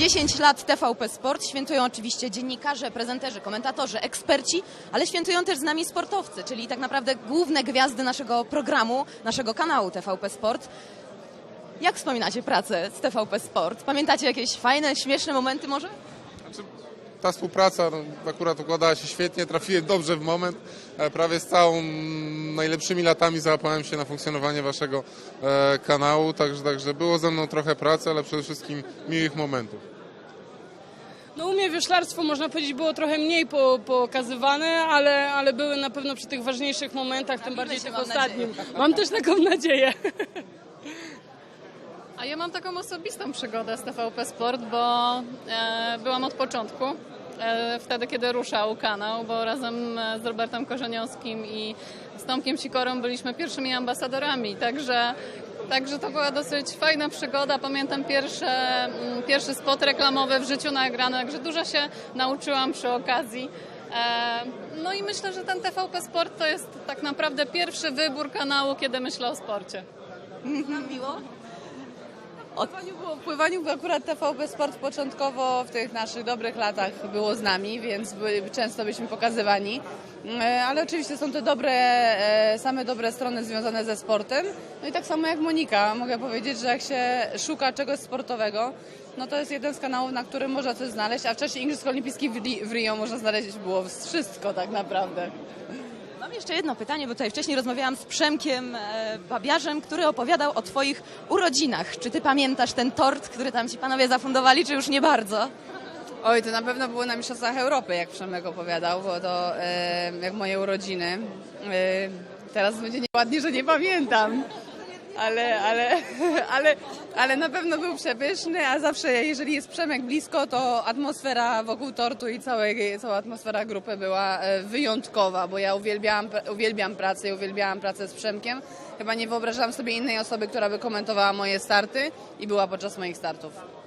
10 lat TVP Sport świętują oczywiście dziennikarze, prezenterzy, komentatorzy, eksperci, ale świętują też z nami sportowcy, czyli tak naprawdę główne gwiazdy naszego programu, naszego kanału TVP Sport. Jak wspominacie pracę z TVP Sport? Pamiętacie jakieś fajne, śmieszne momenty może? Znaczy, ta współpraca no, akurat układała się świetnie, trafiłem dobrze w moment. E, Prawie z całą mm, najlepszymi latami załapałem się na funkcjonowanie waszego e, kanału, także, także było ze mną trochę pracy, ale przede wszystkim miłych momentów. No u mnie wieszlarstwo można powiedzieć było trochę mniej po, pokazywane, ale, ale były na pewno przy tych ważniejszych momentach, tym bardziej tych ostatnim. Mam też taką nadzieję. A ja mam taką osobistą przygodę z TVP Sport, bo e, byłam od początku, wtedy kiedy ruszał kanał, bo razem e, z Robertem Korzeniowskim i z Tomkiem Sikorą byliśmy pierwszymi ambasadorami, także, także to była dosyć fajna przygoda. Pamiętam pierwsze, mm, pierwszy spot reklamowy w życiu nagrany, także dużo się nauczyłam przy okazji. E, No i myślę, że ten TVP Sport to jest tak naprawdę pierwszy wybór kanału, kiedy myślę o sporcie. Miło? Było, w pływaniu akurat TVP Sport początkowo w tych naszych dobrych latach było z nami, więc by, często byliśmy pokazywani. E, Ale oczywiście są te dobre, e, same dobre strony związane ze sportem. No i tak samo jak Monika, mogę powiedzieć, że jak się szuka czegoś sportowego, no to jest jeden z kanałów, na którym można coś znaleźć, a wcześniej Igrzysk Olimpijskich w w Rio można znaleźć było wszystko tak naprawdę. Mam jeszcze jedno pytanie, bo tutaj wcześniej rozmawiałam z Przemkiem e, Babiarzem, który opowiadał o Twoich urodzinach. Czy Ty pamiętasz ten tort, który tam Ci panowie zafundowali, czy już nie bardzo? Oj, to na pewno było na Mistrzostwach Europy, jak Przemek opowiadał, bo to e, jak moje urodziny. E, teraz będzie nieładnie, że nie pamiętam. Ale, ale, ale, ale na pewno był przepyszny, a zawsze jeżeli jest Przemek blisko, to atmosfera wokół tortu i całej, cała atmosfera grupy była e, wyjątkowa, bo ja uwielbiałam, uwielbiam pracę i uwielbiałam pracę z Przemkiem. Chyba nie wyobrażałam sobie innej osoby, która by komentowała moje starty i była podczas moich startów.